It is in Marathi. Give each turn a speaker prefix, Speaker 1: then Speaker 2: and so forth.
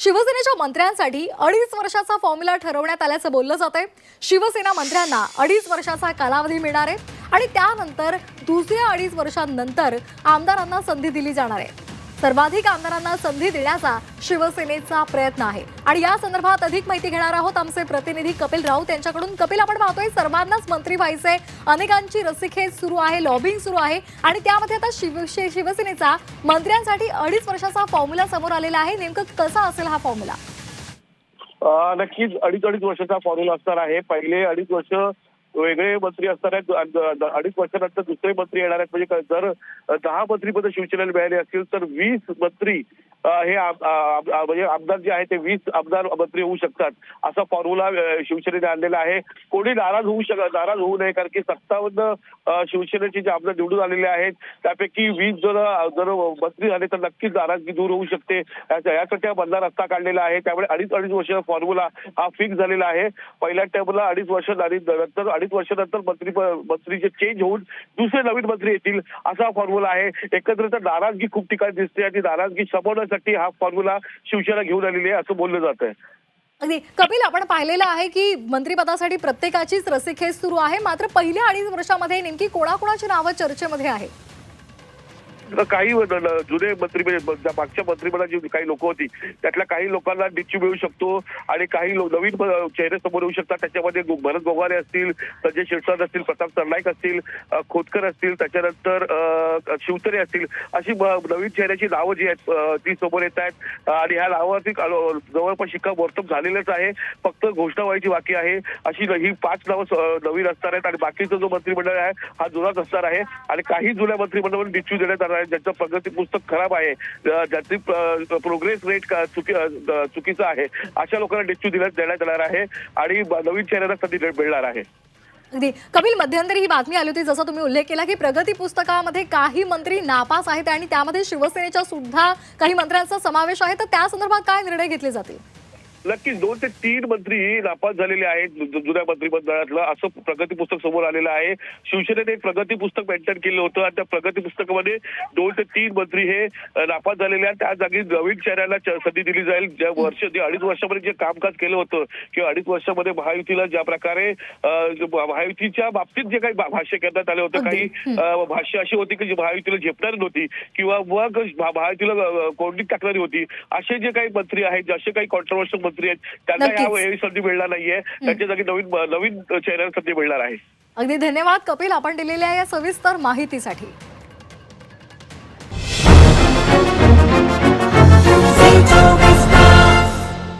Speaker 1: शिवसेनेच्या मंत्र्यांसाठी अडीच वर्षाचा फॉर्म्युला ठरवण्यात आल्याचं बोललं जात आहे शिवसेना मंत्र्यांना अडीच वर्षाचा कालावधी मिळणार आहे आणि त्यानंतर दुसऱ्या अडीच वर्षांनंतर आमदारांना संधी दिली जाणार आहे. सर्वाधिक आमदारांना संधी देण्याचा शिवसेनेचा प्रयत्न आहे. आणि या संदर्भात अधिक माहिती घेणार आहोत आमचे प्रतिनिधी कपिल राऊत यांच्याकडून. कपिल आपण पाहतोय सर्वांनाच मंत्री व्हायचंय अनेकांची रस्सीखेच सुरू आहे लॉबिंग सुरू आहे. आणि त्यामध्ये आता शिव शिवसेनेचा मंत्र्यांसाठी अडीच वर्षाचा फॉर्म्युला समोर आलेला आहे. नेमकं कसा असेल हा फॉर्म्युला
Speaker 2: नक्कीच अडीच अडीच वर्षाचा फॉर्म्युला असणार आहे. पहिले अडीच वर्ष वेगळे मंत्री असणार आहेत. अडीच वर्षानंतर दुसरे मंत्री येणार आहेत. म्हणजे जर दहा मंत्रीपद शिवसेनेला मिळाले असतील तर वीस मंत्री हे म्हणजे आमदार जे आहे ते वीस आमदार मंत्री होऊ शकतात. असा फॉर्म्युला शिवसेनेने आणलेला आहे. कोणी नाराज होऊ शक नाराज होऊ नये कारण की सत्तावन्न शिवसेनेचे जे आमदार निवडून आलेले आहेत त्यापैकी वीस जर जर मंत्री झाले तर नक्कीच नाराजगी दूर होऊ शकते. यासाठी हा बंधारा रस्ता काढलेला आहे. त्यामुळे अडीच अडीच वर्ष फॉर्म्युला हा फिक्स झालेला आहे. पहिल्या टर्मला अडीच वर्ष नंतर अडीच वर्षानंतर मंत्री मंत्रीचे चेंज होऊन दुसरे नवीन मंत्री येतील असा फॉर्म्युला आहे. एकत्रित नाराजगी खूप ठिकाणी दिसते आणि नाराजगी करण्यासाठी हा फॉर्म्युला शिवसेना घेऊन आलेली आहे असं बोललं जात आहे.
Speaker 1: अगदी. कपिल आपण पाहिलेलं आहे की मंत्रिपदासाठी प्रत्येकाचीच रस्सीखेच सुरू आहे. मात्र पहिल्या अडीच वर्षामध्ये नेमकी कोणाकोणाची नावं चर्चेमध्ये आहेत?
Speaker 2: काही जुने मंत्री म्हणजे ज्या मागच्या मंत्रिमंडळाची जी काही लोक होती त्यातल्या काही लोकांना निश्चय मिळू शकतो आणि काही नवीन चेहरे समोर येऊ शकतात. त्याच्यामध्ये भरत गोगारे असतील संजय शिरसाट असतील प्रताप सरनाईक असतील खोतकर असतील त्याच्यानंतर शिवतरे असतील अशी नवीन चेहऱ्याची नावं जी आहेत ती समोर येत आहेत. आणि ह्या नावावरती जवळपास जवळपास शिक्कामोर्तब झालेलंच आहे. फक्त घोषणा व्हायची बाकी आहे. अशी ही पाच नावं स- नवीन असणार आहेत. आणि बाकीचा जो मंत्रिमंडळ आहे हा जुनाच असणार आहे. आणि काही जुन्या मंत्रिमंडळावर डिच्यू देण्यात आला आहे ज्यांचं प्रगती पुस्तक खराब आहे ज्याची प्रोग्रेस रेट चुकी चुकीचा चुकीचं आहे अशा लोकांना डिच्यू दिल्या देण्यात येणार आहे आणि नवीन चेहऱ्याला संधी मिळणार आहे.
Speaker 1: अगदी. कपिल मध्यंतरी ही बातमी आली होती जसा तुम्ही उल्लेख केला की प्रगती पुस्तकामध्ये काही मंत्री नापास आहेत आणि त्यामध्ये शिवसेनेच्या सुद्धा काही मंत्र्यांचा समावेश आहे. तर त्या संदर्भात काय निर्णय घेतले जातील?
Speaker 2: नक्कीच दोन ते तीन मंत्री नापास झालेले आहेत जुन्या मंत्रिमंडळातलं. असं प्रगती पुस्तक समोर आलेलं आहे. शिवसेनेने एक प्रगती पुस्तक मेंटेन केलं होतं आणि त्या प्रगती पुस्तकामध्ये दोन ते तीन मंत्री हे नापास झालेले आहेत. त्या जागी नवीन चेहऱ्याला संधी दिली जाईल. ज्या वर्ष जे अडीच वर्षामध्ये जे कामकाज केलं होतं किंवा अडीच वर्षामध्ये महायुतीला ज्या प्रकारे महायुतीच्या बाबतीत जे काही भाष्य करण्यात आले होते काही भाष्य अशी होती की जी महायुतीला झेपणारी नव्हती किंवा मग महायुतीला कोंडीत टाकणारी होती. असे जे काही मंत्री आहेत जसे काही कॉन्ट्रोवर्शियल मंत्री आहेत. त्यांना. यावेळी संधी मिळणार नाहीये. त्यांच्या जागी नवीन नवीन चेहऱ्याला संधी मिळणार आहे.
Speaker 1: अगदी धन्यवाद. कपिल आपण दिलेल्या या सविस्तर माहितीसाठी.